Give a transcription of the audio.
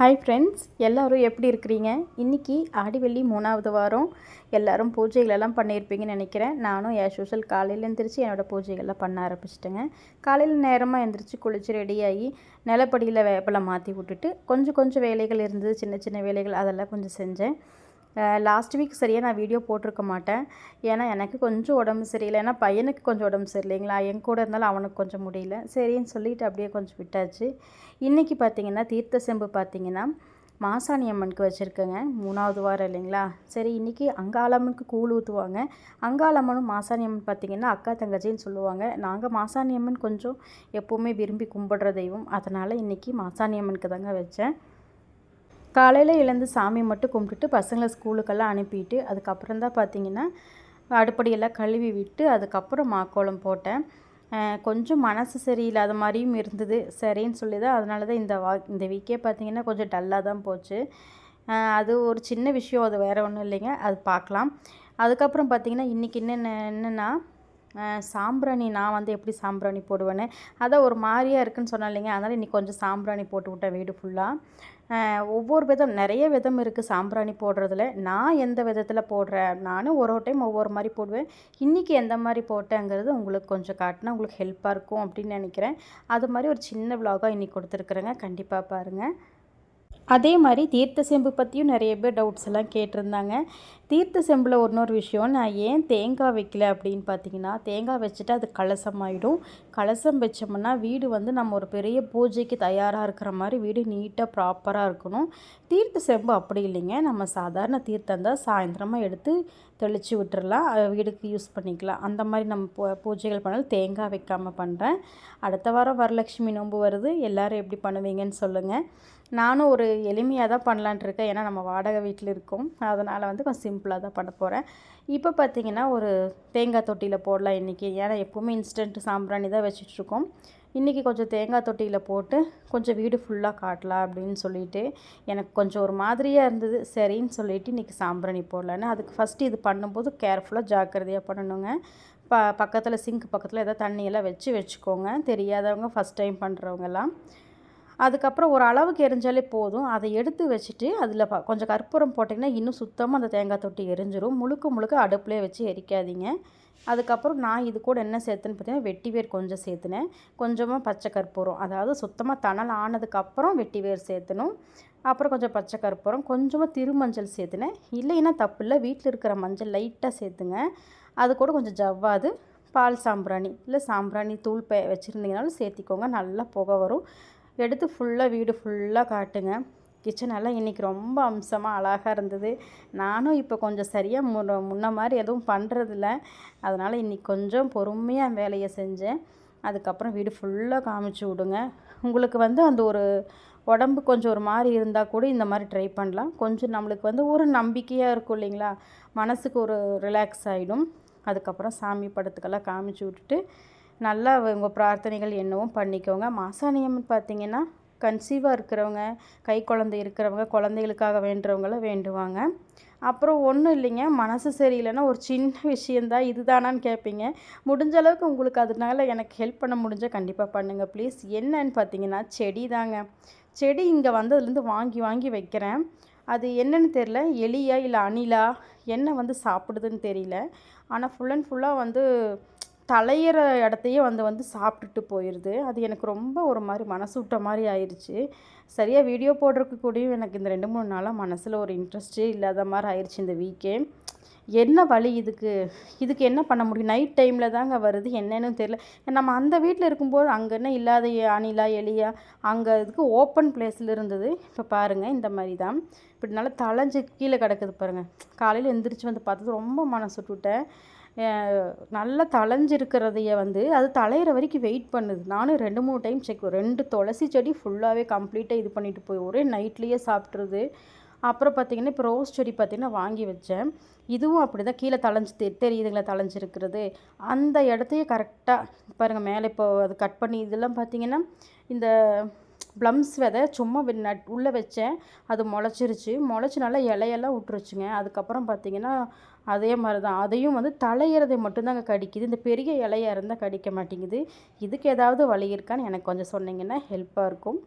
Hi friends எல்லோரும் எப்படி இருக்கிறீங்க? இன்றைக்கி ஆடிவெள்ளி மூணாவது வாரம். எல்லோரும் பூஜைகளெல்லாம் பண்ணியிருப்பீங்கன்னு நினைக்கிறேன். நானும் ஏ யூஷுவல் காலையில் எழுந்திரிச்சு என்னோடய பூஜைகள்லாம் பண்ண ஆரம்பிச்சிட்டேங்க. காலையில் நேரமாக எழுந்திரிச்சு குளித்து ரெடியாகி நிலப்படியில் வேப்பலை மாற்றி விட்டுட்டு கொஞ்சம் கொஞ்சம் வேலைகள் இருந்தது சின்ன சின்ன வேலைகள் அதெல்லாம் கொஞ்சம் செஞ்சேன். லாஸ்ட் வீக் சரியாக நான் வீடியோ போட்டிருக்க மாட்டேன். ஏன்னா எனக்கு கொஞ்சம் உடம்பு சரியில்லை. ஏன்னா பையனுக்கு கொஞ்சம் உடம்பு சரியில்லைங்களா? என் கூட இருந்தாலும் அவனுக்கு கொஞ்சம் முடியல. சரின்னு சொல்லிட்டு அப்படியே கொஞ்சம் விட்டாச்சு. இன்றைக்கி பார்த்திங்கன்னா தீர்த்த செம்பு பார்த்திங்கன்னா மாசாணி அம்மனுக்கு வச்சுருக்கேங்க. மூணாவது வாரம் இல்லைங்களா? சரி இன்றைக்கி அங்காளம்மனுக்கு கூழ் ஊற்றுவாங்க அங்காளம்மனும் மாசாணி அம்மன் பார்த்திங்கன்னா அக்கா தங்கச்சின்னு சொல்லுவாங்க. நாங்கள் மாசாணி அம்மன் கொஞ்சம் எப்போவுமே விரும்பி கும்பிடுற தெய்வம். அதனால் இன்றைக்கி மாசாணி அம்மனுக்கு தாங்க வச்சேன். காலையில் எழுந்து சாமி மட்டும் கும்பிட்டுட்டு பசங்களை ஸ்கூலுக்கெல்லாம் அனுப்பிட்டு அதுக்கப்புறம் தான் பார்த்தீங்கன்னா அடுப்படியெல்லாம் கழுவி விட்டு அதுக்கப்புறம் மாக்கோளம் போட்டேன். கொஞ்சம் மனசு சரியில்லாத மாதிரியும் இருந்தது. சரின்னு சொல்லி தான் அதனால தான் இந்த வா இந்த வீக்கே பார்த்திங்கன்னா கொஞ்சம் டல்லாக தான் போச்சு அது ஒரு சின்ன விஷயம் அது வேறு ஒன்றும் இல்லைங்க. அது பார்க்கலாம் அதுக்கப்புறம் பார்த்திங்கன்னா இன்றைக்கி என்னென்ன என்னென்னா சாம்பிராணி நான் வந்து எப்படி சாம்பிராணி போடுவேன்னு? அதான் ஒரு மாதிரியாக இருக்குன்னு சொன்னேன் இல்லைங்க. அதனால் இன்றைக்கி கொஞ்சம் சாம்பிராணி போட்டு விட்டேன் வீடு ஃபுல்லாக ஒவ்வொரு விதம் நிறைய விதம் இருக்குது சாம்பிராணி போடுறதுல. நான் எந்த விதத்தில் போடுறேன்? நானும் ஒரு ஒரு டைம் ஒவ்வொரு மாதிரி போடுவேன். இன்றைக்கி எந்த மாதிரி போட்டேங்கிறது உங்களுக்கு கொஞ்சம் காட்டினா உங்களுக்கு ஹெல்ப்பாக இருக்கும் அப்படின்னு நினைக்கிறேன். அது மாதிரி ஒரு சின்ன விலாகாக இன்றைக்கி கொடுத்துருக்குறேங்க. கண்டிப்பாக பாருங்கள் அதே மாதிரி தீர்த்த செம்பு பற்றியும் நிறைய பேர் டவுட்ஸ் எல்லாம் கேட்டிருந்தாங்க. தீர்த்த செம்பில் இன்னொரு விஷயம் நான் ஏன் தேங்காய் வைக்கல அப்படின்னு பார்த்தீங்கன்னா தேங்காய் வச்சுட்டு அது கலசமாயிடும். கலசம் வச்சோம்னா வீடு வந்து நம்ம ஒரு பெரிய பூஜைக்கு தயாராக இருக்கிற மாதிரி வீடு நீட்டாக ப்ராப்பராக இருக்கணும். தீர்த்த செம்பு அப்படி இல்லைங்க. நம்ம சாதாரண தீர்த்தம் தான் சாயந்தரமாக எடுத்து தெளித்து விட்டுறலாம் வீடுக்கு யூஸ் பண்ணிக்கலாம். அந்த மாதிரி நம்ம பூ பூஜைகள் பண்ணாலும் தேங்காய் வைக்காமல் பண்ணுறேன் அடுத்த வாரம் வரலட்சுமி நோன்பு வருது. எல்லோரும் எப்படி பண்ணுவீங்கன்னு சொல்லுங்கள் நானும் ஒரு எளிமையாக தான் பண்ணலான் இருக்கேன். ஏன்னா நம்ம வாடகை வீட்டில் இருக்கோம். அதனால் வந்து கொஞ்சம் சிம்பிளாக தான் பண்ண போகிறேன் இப்போ பார்த்திங்கன்னா ஒரு தேங்காய் தொட்டியில் போடலாம் இன்றைக்கி ஏன்னா எப்போவுமே இன்ஸ்டன்ட் சாம்பிராணி தான் வச்சிட்ருக்கோம் இன்றைக்கி கொஞ்சம் தேங்காய் தொட்டியில் போட்டு கொஞ்சம் வீடு ஃபுல்லாக காட்டலாம் அப்படின்னு சொல்லிட்டு எனக்கு கொஞ்சம் ஒரு மாதிரியாக இருந்தது. சரின்னு சொல்லிவிட்டு இன்றைக்கி சாம்பிராணி போடலான்னு. அதுக்கு ஃபஸ்ட்டு இது பண்ணும்போது கேர்ஃபுல்லாக ஜாக்கிரதையாக பண்ணணுங்க. ப பக்கத்தில் சிங்க் பக்கத்தில் எதாவது தண்ணியெல்லாம் வச்சு வச்சுக்கோங்க. தெரியாதவங்க ஃபஸ்ட் டைம் பண்ணுறவங்கெல்லாம் அதுக்கப்புறம் ஒரு அளவுக்கு எரிஞ்சாலே போதும். அதை எடுத்து வச்சுட்டு அதில் கொஞ்சம் கற்பூரம் போட்டிங்கன்னா இன்னும் சுத்தமாக அந்த தேங்காய் தொட்டி எரிஞ்சிரும். முழுக்க முழுக்க அடுப்புலேயே வச்சு எரிக்காதீங்க. அதுக்கப்புறம் நான் இது கூட என்ன சேர்த்துன்னு பார்த்தீங்கன்னா வெட்டி வேர் கொஞ்சம் சேர்த்துனேன். கொஞ்சமாக பச்சை கற்பூரம். அதாவது சுத்தமாக தணல் ஆனதுக்கப்புறம் வெட்டி வேர் சேர்த்தணும். அப்புறம் கொஞ்சம் பச்சை கற்பூரம். கொஞ்சமாக திருமஞ்சள் சேர்த்துனேன். இல்லைன்னா தப்பு இல்லை. வீட்டில் இருக்கிற மஞ்சள் லைட்டாக சேர்த்துங்க. அது கூட கொஞ்சம் ஜவ்வாது பால் சாம்பிராணி. இல்லை சாம்பிராணி தூள் பே வச்சுருந்தீங்கனாலும் சேர்த்திக்கோங்க. நல்லா புகை வரும். எடுத்து ஃபுல்லாக வீடு ஃபுல்லாக காட்டுங்க. கிச்சனெல்லாம் இன்றைக்கி ரொம்ப அம்சமாக அழகாக இருந்தது. நானும் இப்போ கொஞ்சம் சரியாக முன்ன முன்ன மாதிரி எதுவும் பண்ணுறதில்ல அதனால் இன்றைக்கி கொஞ்சம் பொறுமையாக வேலையை செஞ்சேன். அதுக்கப்புறம் வீடு ஃபுல்லாக காமிச்சு விடுங்க. உங்களுக்கு வந்து அந்த ஒரு உடம்பு கொஞ்சம் ஒரு மாதிரி இருந்தால் கூட இந்த மாதிரி ட்ரை பண்ணலாம். கொஞ்சம் நம்மளுக்கு வந்து ஒரு நம்பிக்கையாக இருக்கும் இல்லைங்களா? மனசுக்கு ஒரு ரிலாக்ஸ் ஆகிடும் அதுக்கப்புறம் சாமி படத்துக்கெல்லாம் காமிச்சு விட்டுட்டு நல்லா உங்கள் பிரார்த்தனைகள் என்னவும் பண்ணிக்கோங்க. மாசாணியம் பார்த்திங்கன்னா கன்சீவாக இருக்கிறவங்க கை குழந்தை இருக்கிறவங்க குழந்தைகளுக்காக வேண்டுறவங்கள வேண்டுவாங்க. அப்புறம் ஒன்றும் இல்லைங்க மனசு சரியில்லைன்னா ஒரு சின்ன விஷயந்தான் இதுதானான்னு கேட்பீங்க முடிஞ்ச அளவுக்கு உங்களுக்கு அதனால எனக்கு ஹெல்ப் பண்ண முடிஞ்சால் கண்டிப்பாக பண்ணுங்கள் ப்ளீஸ் என்னன்னு பார்த்தீங்கன்னா செடி தாங்க செடி இங்கே வந்ததுலேருந்து வாங்கி வாங்கி வைக்கிறேன். அது என்னன்னு தெரில எலியா இல்லை அணிலா? என்ன வந்து சாப்பிடுதுன்னு தெரியல. ஆனால் ஃபுல் அண்ட் ஃபுல்லாக வந்து தலையிற இடத்தையே வந்து வந்து சாப்பிட்டுட்டு போயிடுது அது எனக்கு ரொம்ப ஒரு மாதிரி மனசு விட்ட மாதிரி ஆயிடுச்சு சரியாக வீடியோ போடுறதுக்கு கூடயும் எனக்கு இந்த ரெண்டு மூணு நாளாக மனசில் ஒரு இன்ட்ரெஸ்ட்டே இல்லாத மாதிரி ஆயிடுச்சு இந்த வீக்கே என்ன வழி இதுக்கு? இதுக்கு என்ன பண்ண முடியும்? நைட் டைமில் தாங்க வருது. என்னன்னு தெரியல. நம்ம அந்த வீட்டில் இருக்கும்போது அங்கே என்ன இல்லாத அணிலா எலியா? அங்கே இதுக்கு ஓப்பன் பிளேஸில் இருந்தது. இப்போ பாருங்கள் இந்த மாதிரி தான். இப்படி நல்லா தலைஞ்சு கீழே கிடக்குது பாருங்கள் காலையில் எந்திரிச்சு வந்து பார்த்தது ரொம்ப மனசு விட்டுட்டேன் நல்லா தளைஞ்சிருக்கிறதைய வந்து அது தலையிற வரைக்கும் வெயிட் பண்ணுது. நானும் ரெண்டு மூணு டைம் செக் ரெண்டு துளசி செடி ஃபுல்லாகவே கம்ப்ளீட்டாக இது பண்ணிட்டு போய் ஒரே நைட்லேயே சாப்பிட்ருது அப்புறம் பார்த்திங்கன்னா இப்போ ரோஸ் செடி பார்த்திங்கன்னா வாங்கி வச்சேன். இதுவும் அப்படி தான் கீழே தளைஞ்சு தெ தெரியுதுங்களா தளைஞ்சிருக்கிறது. அந்த இடத்தையே கரெக்டாக பாருங்கள் மேலே இப்போ அது கட் பண்ணி இதெல்லாம் பார்த்திங்கன்னா இந்த ப்ளம்ஸ் விதை சும்மா நட் உள்ளே வச்சேன். அது முளைச்சிருச்சு. முளைச்சி நல்லா இலையெல்லாம் விட்டுருச்சுங்க அதுக்கப்புறம் பார்த்திங்கன்னா அதே மாதிரி தான் அதையும் வந்து தலையிறதை மட்டும்தாங்க கடிக்குது. இந்த பெரிய இலையாக இருந்தால் கடிக்க மாட்டேங்குது. இதுக்கு ஏதாவது வழி இருக்கான்னு எனக்கு கொஞ்சம் சொன்னிங்கன்னா ஹெல்ப்பாக இருக்கும்.